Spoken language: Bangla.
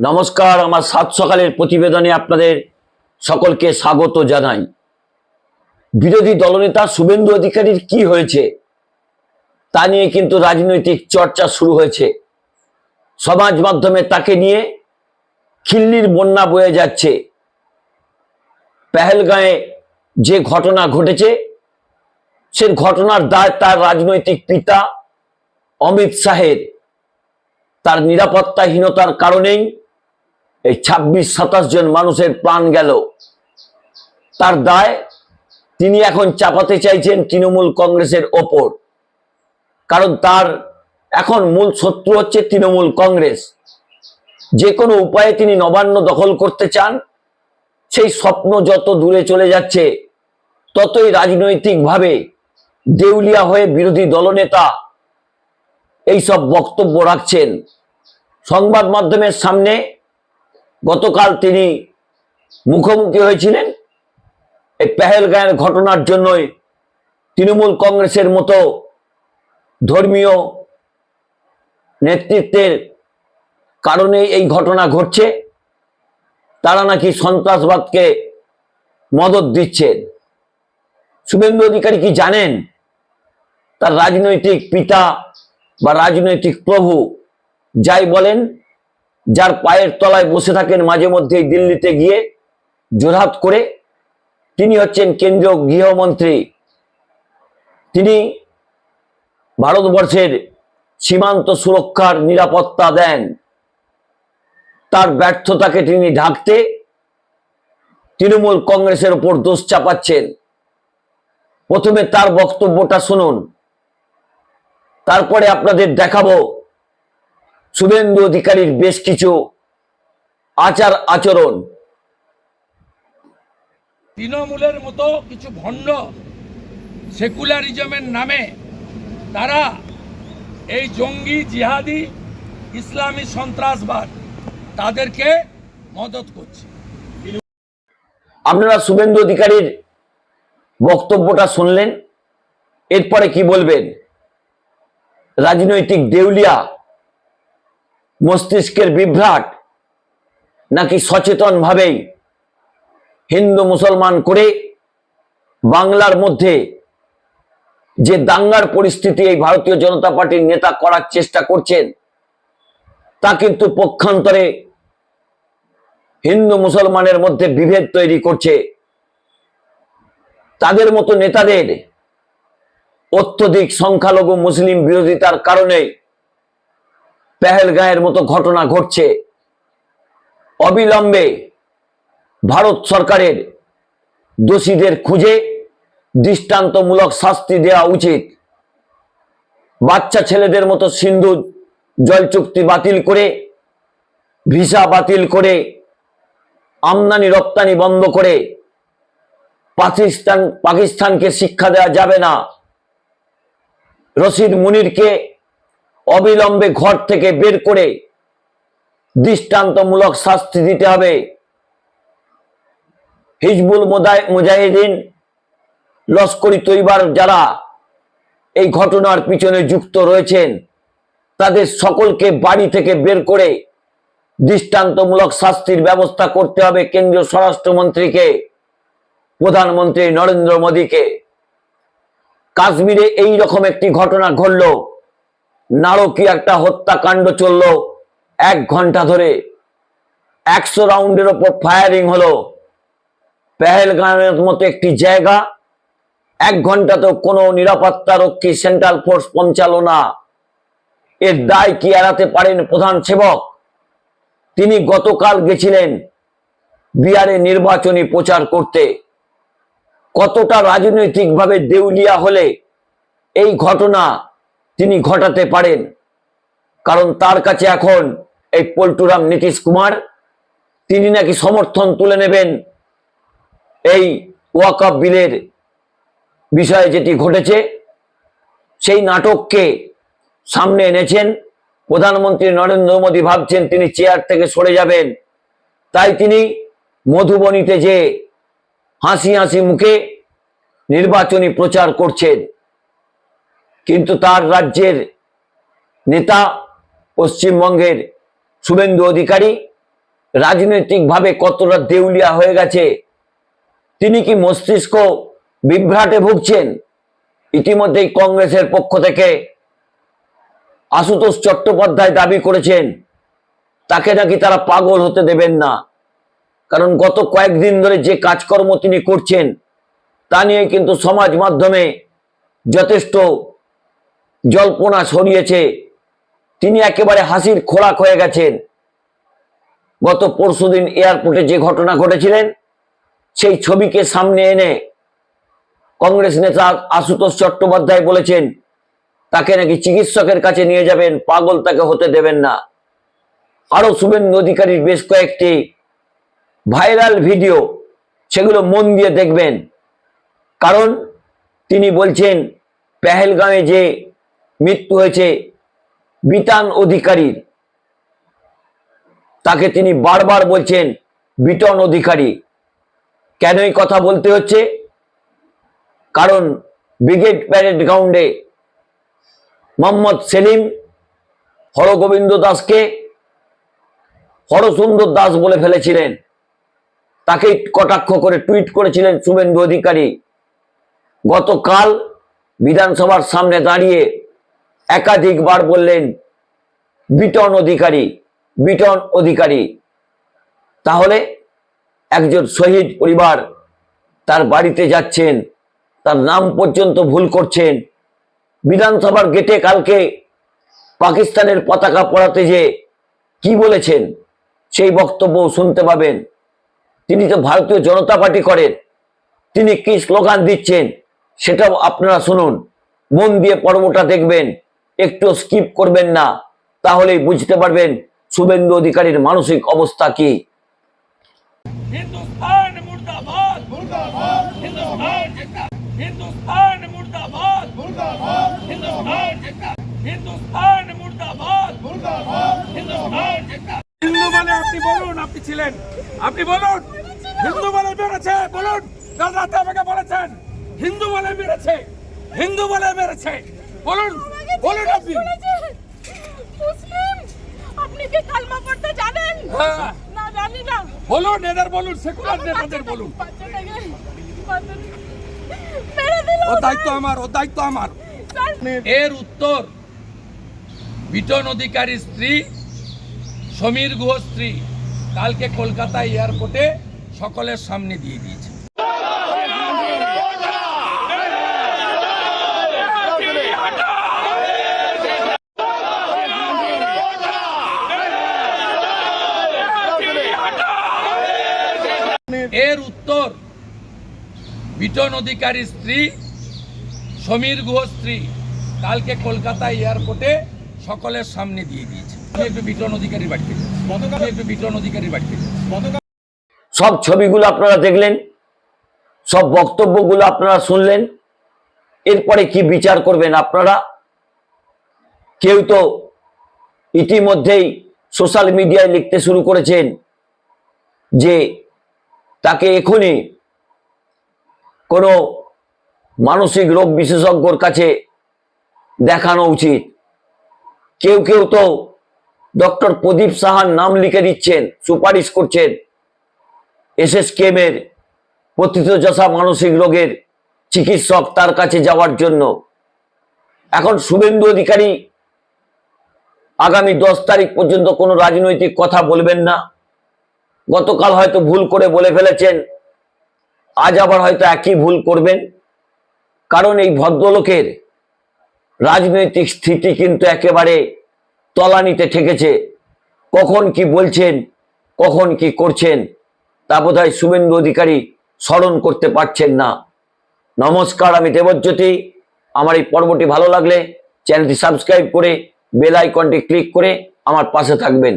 নমস্কার, আমার সাত সকালের প্রতিবেদনে আপনাদের সকলকে স্বাগত জানাই। বিরোধী দলনেতা শুভেন্দু অধিকারীর কি হয়েছে তা নিয়ে কিন্তু রাজনৈতিক চর্চা শুরু হয়েছে। সমাজ মাধ্যমে তাকে নিয়ে খিল্লির বন্যা বয়ে যাচ্ছে। পেহেলগাঁয়ে যে ঘটনা ঘটেছে, সে ঘটনার দায় তার রাজনৈতিক পিতা অমিত শাহের। তার নিরাপত্তাহীনতার কারণেই এই ছাব্বিশ, সাতাশ জন মানুষের প্রাণ গেল। তার দায় তিনি এখন চাপাতে চাইছেন তৃণমূল কংগ্রেসের ওপর। কারণ তার এখন মূল শত্রু হচ্ছে তৃণমূল কংগ্রেস। যে কোনো উপায়ে তিনি নবান্ন দখল করতে চান, সেই স্বপ্ন যত দূরে চলে যাচ্ছে, ততই রাজনৈতিকভাবে দেউলিয়া হয়ে বিরোধী দলনেতা এইসব বক্তব্য রাখছেন। সংবাদ মাধ্যমের সামনে গতকাল তিনি মুখোমুখি হয়েছিলেন। এই পেহেলগাঁয়ের ঘটনার জন্যই তৃণমূল কংগ্রেসের মতো ধর্মীয় নেতৃত্বের কারণে এই ঘটনা ঘটছে। তারা নাকি সন্ত্রাসবাদকে মদত দিচ্ছেন শুভেন্দু অধিকারী কি জানেন তার রাজনৈতিক পিতা বা রাজনৈতিক প্রভু যাই বলেন যার পায়ের তলায় বসে থাকেন মাঝে মধ্যেই দিল্লিতে গিয়ে জোরহাত করে তিনি হচ্ছেন কেন্দ্রীয় গৃহমন্ত্রী। তিনি ভারতবর্ষের সীমান্ত সুরক্ষার নিরাপত্তা দেন। তার ব্যর্থতাকে তিনি ঢাকতে তৃণমূল কংগ্রেসের উপর দোষ চাপাচ্ছেন। প্রথমে তার বক্তব্যটা শুনুন। তারপরে আপনাদের দেখাবো শুভেন্দু অধিকারীর বেশ কিছু আচার আচরণ। তৃণমূলের মতো কিছু ভণ্ড সেকুলারিজমের নামে তারা এই জঙ্গি জিহাদি ইসলামী সন্ত্রাসবাদ তাদেরকে মদত করছে। আপনারা শুভেন্দু অধিকারীর বক্তব্যটা শুনলেন এরপরে কি বলবেন? রাজনৈতিক দেউলিয়া মস্তিষ্কের বিভ্রাট নাকি সচেতনভাবেই হিন্দু মুসলমান করে বাংলার মধ্যে যে দাঙ্গার পরিস্থিতি এই ভারতীয় জনতা পার্টির নেতা করার চেষ্টা করছেন, তা কিন্তু পক্ষান্তরে হিন্দু মুসলমানের মধ্যে বিভেদ তৈরি করছে। তাদের মতো নেতাদের অত্যধিক সংখ্যালঘু মুসলিম বিরোধিতার কারণে পেহেলগাঁয়ের মতো ঘটনা ঘটছে। অবিলম্বে ভারত সরকারের দোষীদের খুঁজে দৃষ্টান্তমূলক শাস্তি দেওয়া উচিত। বাচ্চা ছেলেদের মতো সিন্ধু জল চুক্তি বাতিল করে, ভিসা বাতিল করে, আমদানি রপ্তানি বন্ধ করে, পাকিস্তান, পাকিস্তানকে শিক্ষা দেওয়া যাবে না। রশিদ মুনিরকে অবিলম্বে ঘর থেকে বের করে দৃষ্টান্তমূলক শাস্তি দিতে হবে। হিজবুল মুজাহিদিন, লস্করি তৈবার যারা এই ঘটনার পিছনে যুক্ত রয়েছেন, তাদের সকলকে বাড়ি থেকে বের করে দৃষ্টান্তমূলক শাস্তির ব্যবস্থা করতে হবে কেন্দ্রীয় স্বরাষ্ট্রমন্ত্রীকে, প্রধানমন্ত্রী নরেন্দ্র মোদীকে। কাশ্মীরে এই রকম একটি ঘটনা ঘটল। নারকীয় একটা হত্যাকাণ্ড চলল। এক ঘণ্টা ধরে একশো রাউন্ডের ওপর ফায়ারিং হলো। পেহেলগামের মতো একটি জায়গা। এক ঘণ্টা তো কোনো নিরাপত্তা রক্ষী সেন্ট্রাল ফোর্স পৌঁছালো না। এর দায় কি এড়াতে পারেন প্রধান সেবক? তিনি গতকাল গেছিলেন বিহারে নির্বাচনী প্রচার করতে। কতটা রাজনৈতিকভাবে দেউলিয়া হলে এই ঘটনা তিনি ঘটাতে পারেন। কারণ তার কাছে এখন এই পল্টুরাম নীতিশ কুমার, তিনি নাকি সমর্থন তুলে নেবেন এই ওয়াকআপ বিলের বিষয়ে যেটি ঘটেছে। সেই নাটককে সামনে এনেছেন প্রধানমন্ত্রী নরেন্দ্র মোদী, ভাবছেন তিনি চেয়ার থেকে সরে যাবেন। তাই তিনি মধুবনীতে যে হাসি হাসি মুখে নির্বাচনী প্রচার করছেন। কিন্তু তার রাজ্যের নেতা পশ্চিমবঙ্গের শুভেন্দু অধিকারী রাজনৈতিকভাবে কতটা দেউলিয়া হয়ে গেছে, তিনি কি মস্তিষ্ক বিভ্রাটে ভুগছেন? ইতিমধ্যেই কংগ্রেসের পক্ষ থেকে আশুতোষ চট্টোপাধ্যায় দাবি করেছেন, তাকে নাকি তারা পাগল হতে দেবেন না। কারণ গত কয়েকদিন ধরে যে কাজকর্ম তিনি করছেন, তা নিয়ে কিন্তু সমাজ মাধ্যমে যথেষ্ট জল্পনা ছড়িয়েছে। তিনি একেবারে হাসির খোরাক হয়ে গেছেন। গত পরশুদিন এয়ারপোর্টে যে ঘটনা ঘটেছিলেন, সেই ছবিকে সামনে এনে কংগ্রেস নেতা আশুতোষ চট্টোপাধ্যায় বলেছেন, তাকে নাকি চিকিৎসকের কাছে নিয়ে যাবেন, পাগল তাকে হতে দেবেন না। আরও শুভেন্দু অধিকারীর বেশ কয়েকটি ভাইরাল ভিডিও, সেগুলো মন দিয়ে দেখবেন। কারণ তিনি বলছেন পেহেলগাঁওয়ে যে মৃত্যু হয়েছে বিতান অধিকারীর। তাকে তিনি বারবার বলছেন বিটন অধিকারী। কেনই কথা বলতে হচ্ছে? কারণ ব্রিগেড প্যারেড গ্রাউন্ডে মোহাম্মদ সেলিম, হরগোবিন্দ দাসকে হরসুন্দর দাস বলে ফেলেছিলেন। তাকে কটাক্ষ করে টুইট করেছিলেন শুভেন্দু অধিকারী। গতকাল বিধানসভার সামনে দাঁড়িয়ে একাধিকবার বললেন, বিটন অধিকারী বিটন অধিকারী। তাহলে একজন শহীদ পরিবার তার বাড়িতে যাচ্ছেন, তার নাম পর্যন্ত ভুল করছেন। বিধানসভার গেটে কালকে পাকিস্তানের পতাকা পড়াতে যে কি বলেছেন, সেই বক্তব্য শুনতে পাবেন। তিনি তো ভারতীয় জনতা পার্টি করেন, তিনি কি স্লোগান দিচ্ছেন, সেটাও আপনারা শুনুন। মন দিয়ে পর্বটা দেখবেন। একটু স্কিপ করবেন না তাহলেই বুঝতে পারবেন শুভেন্দু অধিকারীর মানসিক অবস্থা কি। হিন্দু আপনি বলুন আপনি ছিলেন। আপনি বলুন বলুন। আমাকে বলেছেন হিন্দু বলে মেরেছে হিন্দু বলে মেরেছে। বলুন বলুন আপনি। মুসলিম আপনি কি কালমা পড়তে জানেন? হ্যাঁ। না জানি না। বলুন এদের বলুন সেকুলার নেতাদের বলুন। ও দায়িত্ব আমার ও দায়িত্ব আমার। এর উত্তর বিটন অধিকারী স্ত্রী সমীর গুহ স্ত্রী কালকে কলকাতা এয়ারপোর্টে সকলের সামনে দিয়ে দিয়েছে। উত্তর। বিটন অধিকারী স্ত্রী সমীর গুহ স্ত্রী কালকে কলকাতা এয়ারপোর্টে সকলের সামনে দিয়ে দিয়েছে। আমি একটু বিটন অধিকারী বাড়িতে। আমি একটু বিটন অধিকারী বাড়িতে সব ছবিগুলো আপনারা দেখলেন? সব বক্তব্যগুলো আপনারা শুনলেন? এরপরে কি বিচার করবেন আপনারা? কেউ তো ইতিমধ্যেই সোশ্যাল মিডিয়ায় লিখতে শুরু করেছেন যে তাকে এখনই কোনো মানসিক রোগ বিশেষজ্ঞর কাছে দেখানো উচিত। কেউ কেউ তো ডক্টর প্রদীপ সাহার নাম লিখে দিচ্ছেন, সুপারিশ করছেন। এসএসকেমের পতিতযশা মানসিক রোগের চিকিৎসক তার কাছে যাওয়ার জন্য। এখন শুভেন্দু অধিকারী আগামী দশ তারিখ পর্যন্ত কোনো রাজনৈতিক কথা বলবেন না। গতকাল হয়তো ভুল করে বলে ফেলেছেন, আজ আবার হয়তো একই ভুল করবেন। কারণ এই ভদ্রলোকের রাজনৈতিক স্থিতি কিন্তু একেবারে তলানিতে ঠেকেছে। কখন কি বলছেন, কখন কি করছেন, তা বোধহয় শুভেন্দু অধিকারী স্মরণ করতে পারছেন না। নমস্কার, আমি দেবজ্যোতি। আমার এই পর্বটি ভালো লাগলে চ্যানেলটি সাবস্ক্রাইব করে বেল আইকনটি ক্লিক করে আমার পাশে থাকবেন।